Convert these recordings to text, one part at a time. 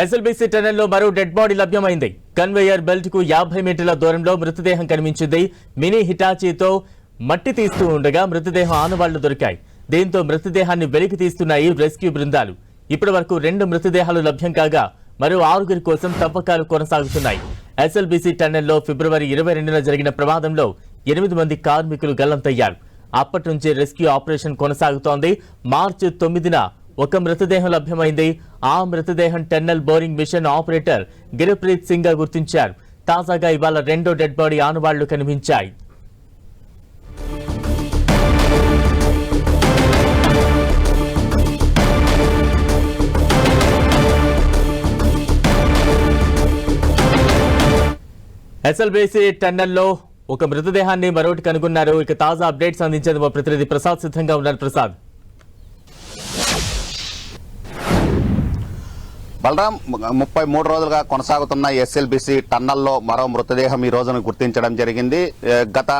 SLBC టనెల్లో మరో dead body లభ్యమైంది. కన్వేయర్ బెల్ట్కు యాభై మీటర్ల దూరంలో మృతదేహం కనిపించింది. మినీ హిటాచీతో మట్టి తీస్తూ ఉండగా మృతదేహం ఆనవాళ్ళు దొరికాయి. దీంతో మృతదేహాన్ని వెలికి తీస్తున్నాయి రెస్క్యూ బృందాలు. ఇప్పటి వరకు రెండు మృతదేహాలు లభ్యం కాగా మరో ఆరుగురి కోసం తవ్వకాలు కొనసాగుతున్నాయి. ఎస్ఎల్బీసీ టన్నెల్లో ఫిబ్రవరి ఇరవై రెండున జరిగిన ప్రమాదంలో ఎనిమిది మంది కార్మికులు గల్లంతయ్యారు. అప్పటి నుంచి రెస్క్యూ ఆపరేషన్ కొనసాగుతోంది. మార్చి తొమ్మిదిన ఒక మృతదేహం లభ్యమైంది. ఆ మృతదేహం tunnel boring machine operator Gurpreet సింగ్గా గుర్తించారు. తాజాగా ఇవాళ రెండో డెడ్ బాడీ ఆనవాళ్ళు కనిపించాయి. ఎస్ఎల్బీసీ టన్నెల్లో ఒక మృతదేహాన్ని మరొకటి కనుగొన్నారు. ఇక తాజా అప్డేట్స్ అందించేందుకు మా ప్రతినిధి ప్రసాద్ సిద్ధంగా ఉన్నారు ప్రసాద్. బలరాం ముప్పై మూడు రోజులుగా కొనసాగుతున్న ఎస్ఎల్బిసి టన్నల్లో మరో మృతదేహం ఈ రోజున గుర్తించడం జరిగింది. గత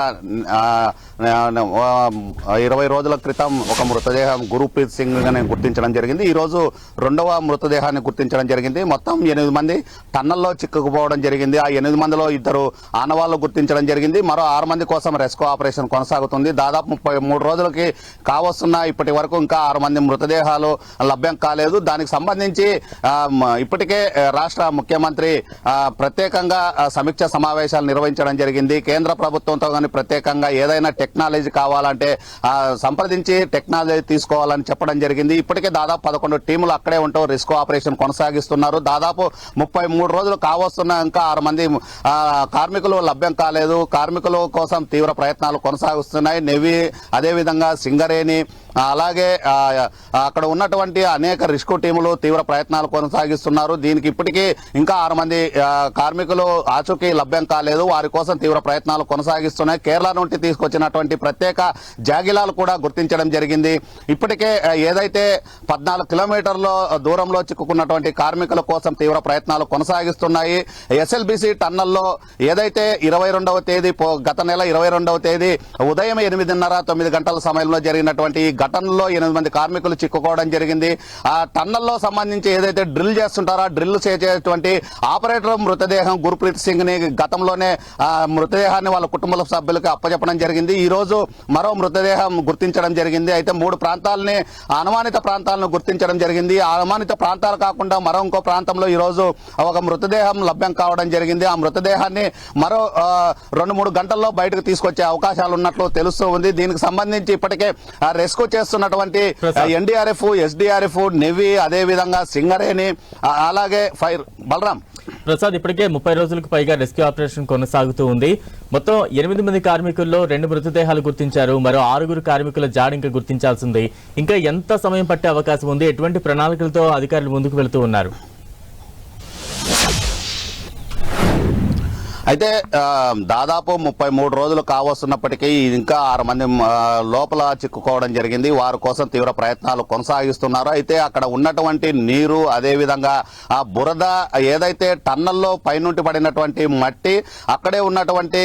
ఇరవై రోజుల క్రితం ఒక మృతదేహం గురుప్రీత్ సింగ్ అని గుర్తించడం జరిగింది. ఈ రోజు రెండవ మృతదేహాన్ని గుర్తించడం జరిగింది. మొత్తం ఎనిమిది మంది టన్నల్లో చిక్కుకుపోవడం జరిగింది. ఆ ఎనిమిది మందిలో ఇద్దరు ఆనవాళ్ళు గుర్తించడం జరిగింది. మరో ఆరు మంది కోసం రెస్కో ఆపరేషన్ కొనసాగుతుంది. దాదాపు ముప్పై మూడు రోజులకి కావస్తున్న ఇప్పటి వరకు ఇంకా ఆరు మంది మృతదేహాలు లభ్యం కాలేదు. దానికి సంబంధించి ఇప్పటికే రాష్ట్ర ముఖ్యమంత్రి ప్రత్యేకంగా సమీక్ష సమావేశాలు నిర్వహించడం జరిగింది. కేంద్ర ప్రభుత్వంతో కానీ ప్రత్యేకంగా ఏదైనా టెక్నాలజీ కావాలంటే సంప్రదించి టెక్నాలజీ తీసుకోవాలని చెప్పడం జరిగింది. ఇప్పటికే దాదాపు పదకొండు టీములు అక్కడే ఉంటూ రిస్క్ ఆపరేషన్ కొనసాగిస్తున్నారు. దాదాపు ముప్పై మూడు రోజులు కావస్తున్న ఇంకా ఆరు మంది కార్మికులు లభ్యం కాలేదు. కార్మికుల కోసం తీవ్ర ప్రయత్నాలు కొనసాగుతున్నాయి నెవి అదేవిధంగా సింగరేణి అలాగే అక్కడ ఉన్నటువంటి అనేక రిస్క్ టీములు తీవ్ర ప్రయత్నాలు కొనసాగిస్తున్నారు. దీనికి ఇప్పటికీ ఇంకా ఆరు మంది కార్మికులు ఆచూకీ లభ్యం కాలేదు. వారి కోసం తీవ్ర ప్రయత్నాలు కొనసాగిస్తున్నాయి. కేరళ నుండి తీసుకొచ్చినటువంటి ప్రత్యేక జాగిలాలు కూడా గుర్తించడం జరిగింది. ఇప్పటికే ఏదైతే పద్నాలుగు కిలోమీటర్ల దూరంలో చిక్కుకున్నటువంటి కార్మికుల కోసం తీవ్ర ప్రయత్నాలు కొనసాగిస్తున్నాయి. ఎస్ఎల్బిసి టన్నల్లో ఏదైతే ఇరవై రెండవ తేదీ గత నెల ఇరవై రెండవ తేదీ ఉదయం ఎనిమిదిన్నర తొమ్మిది గంటల సమయంలో జరిగినటువంటి ఘటనలో ఎనిమిది మంది కార్మికులు చిక్కుకోవడం జరిగింది. ఆ టన్నల్లో సంబంధించి ఏదైతే డ్రిల్ చేస్తుంటారో ఆ డ్రిల్ చేసేటువంటి ఆపరేటర్ మృతదేహం గుర్ప్రీత్ సింగ్ని గతంలోనే ఆ మృతదేహాన్ని వాళ్ళ కుటుంబ సభ్యులకు అప్పచెప్పడం జరిగింది. ఈ రోజు మరో మృతదేహం గుర్తించడం జరిగింది. అయితే మూడు ప్రాంతాలని అనుమానిత ప్రాంతాలను గుర్తించడం జరిగింది. ఆ అనుమానిత ప్రాంతాలు కాకుండా మరో ఇంకో ప్రాంతంలో ఈ రోజు ఒక మృతదేహం లభ్యం కావడం జరిగింది. ఆ మృతదేహాన్ని మరో రెండు మూడు గంటల్లో బయటకు తీసుకొచ్చే అవకాశాలు ఉన్నట్లు తెలుస్తూ ఉంది. దీనికి సంబంధించి ఇప్పటికే ఆ, రెస్క్యూ చేస్తున్నటువంటి. ఎన్డీఆర్ఎఫ్ ఎస్డీఆర్ఎఫ్ నెవీ అదే విధంగా సింగరేణి అలాగే ఫైర్ బలరాం. ప్రసాద్ ఇప్పటికే ముప్పై రోజులకు పైగా రెస్క్యూ ఆపరేషన్ కొనసాగుతూ ఉంది. మొత్తం ఎనిమిది మంది కార్మికుల్లో రెండు మృతదేహాలు గుర్తించారు. మరో ఆరుగురు కార్మికుల జాడ ఇంకా గుర్తించాల్సింది ఇంకా ఎంత సమయం పట్టే అవకాశం ఉంది? ఎటువంటి ప్రణాళికలతో అధికారులు ముందుకు వెళుతూ ఉన్నారు? అయితే దాదాపు ముప్పై మూడు రోజులు కావస్తున్నప్పటికీ ఇంకా ఆరు మంది లోపల చిక్కుకోవడం జరిగింది. వారి కోసం తీవ్ర ప్రయత్నాలు కొనసాగిస్తున్నారు. అయితే అక్కడ ఉన్నటువంటి నీరు అదే విధంగా ఆ బురద ఏదైతే టన్నల్లో పైనుండి పడినటువంటి మట్టి అక్కడే ఉన్నటువంటి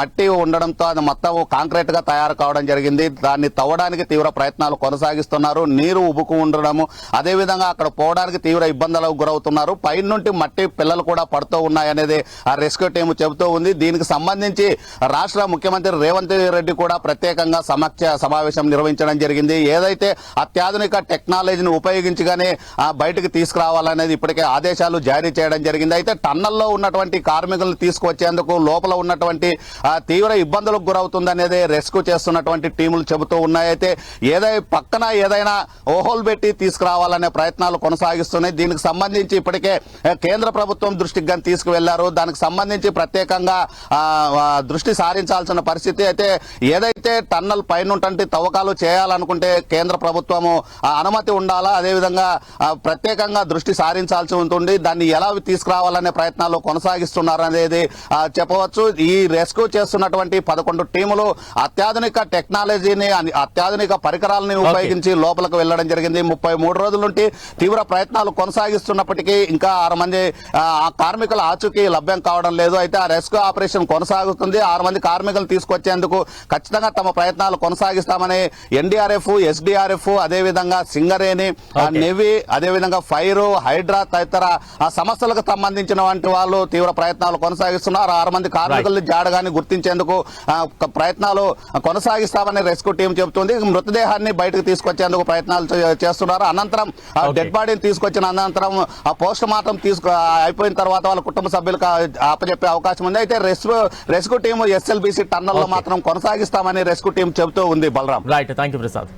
మట్టి ఉండడంతో అది మొత్తం కాంక్రీట్గా తయారు కావడం జరిగింది. దాన్ని తవ్వడానికి తీవ్ర ప్రయత్నాలు కొనసాగిస్తున్నారు. నీరు ఉబుకు ఉండడము అదేవిధంగా అక్కడ పోవడానికి తీవ్ర ఇబ్బందులకు గురవుతున్నారు. పైనుండి మట్టి పిల్లలు కూడా పడుతూ ఉన్నాయనేది ఆ రెస్క్యూ టీం చెబుతూ ఉంది. దీనికి సంబంధించి రాష్ట్ర ముఖ్యమంత్రి రేవంత్ రెడ్డి కూడా ప్రత్యేకంగా సమక్ష సమావేశం నిర్వహించడం జరిగింది. ఏదైతే అత్యాధునిక టెక్నాలజీని ఉపయోగించగానే బయటకు తీసుకురావాలనేది ఇప్పటికే ఆదేశాలు జారీ చేయడం జరిగింది. అయితే టన్నల్లో ఉన్నటువంటి కార్మికులను తీసుకువచ్చేందుకు లోపల ఉన్నటువంటి తీవ్ర ఇబ్బందులకు గురవుతుందనేది రెస్క్యూ చేస్తున్నటువంటి టీములు చెబుతూ ఉన్నాయి. అయితే ఏదై పక్కన ఏదైనా ఓహోల్ పెట్టి తీసుకురావాలనే ప్రయత్నాలు కొనసాగిస్తున్నాయి. దీనికి సంబంధించి ఇప్పటికే కేంద్ర ప్రభుత్వం దృష్టికి కానీ తీసుకువెళ్ళారు. దానికి సంబంధించి ప్రత్యేకంగా ఆ, ఆ, దృష్టి సారించాల్సిన పరిస్థితి అయితే ఏదైతే టన్నల్ పైన తవ్వకాలు చేయాలనుకుంటే కేంద్ర ప్రభుత్వము అనుమతి ఉండాలా? అదేవిధంగా ప్రత్యేకంగా దృష్టి సారించాల్సి ఉంటుంది. దాన్ని ఎలా తీసుకురావాలనే ప్రయత్నాలు కొనసాగిస్తున్నారు అనేది చెప్పవచ్చు. ఈ రెస్క్యూ చేస్తున్నటువంటి పదకొండు టీములు అత్యాధునిక టెక్నాలజీని అత్యాధునిక పరికరాలని ఉపయోగించి లోపలికి వెళ్ళడం జరిగింది. ముప్పై మూడు రోజుల నుండి తీవ్ర ప్రయత్నాలు కొనసాగిస్తున్నప్పటికీ ఇంకా ఆరు మంది కార్మికుల ఆచూకీ లభ్యం కావడం లేదు. లేదు అయితే ఆ రెస్క్యూ ఆపరేషన్ కొనసాగుతుంది. ఆరు మంది కార్మికులు తీసుకొచ్చేందుకు ఖచ్చితంగా తమ ప్రయత్నాలు కొనసాగిస్తామని ఎన్డీఆర్ఎఫ్ ఎస్డీఆర్ఎఫ్ అదేవిధంగా సింగరేణి. నేవీ అదేవిధంగా ఫైర్ హైడ్రా తదితర ఆ సమస్యలకు సంబంధించిన వంటి వాళ్ళు తీవ్ర ప్రయత్నాలు కొనసాగిస్తున్నారు. ఆరు మంది కార్మికులు జాడగాని గుర్తించేందుకు ప్రయత్నాలు కొనసాగిస్తామని రెస్క్యూ టీం చెబుతుంది. మృతదేహాన్ని బయటకు తీసుకొచ్చేందుకు ప్రయత్నాలు చేస్తున్నారు. అనంతరం. డెడ్ బాడీని తీసుకొచ్చిన అనంతరం ఆ పోస్ట్ మార్టం తీసుకు అయిపోయిన తర్వాత వాళ్ళ కుటుంబ సభ్యులకు ఆ- అప్పచెప్పే అవకాశం ఉంది. అయితే రెస్క్యూ రెస్క్యూ టీం ఎస్ఎల్బిసి టన్నల్లో. మాత్రం కొనసాగిస్తామని రెస్క్యూ టీం చెబుతూ ఉంది Balaram. Right thank you Prasad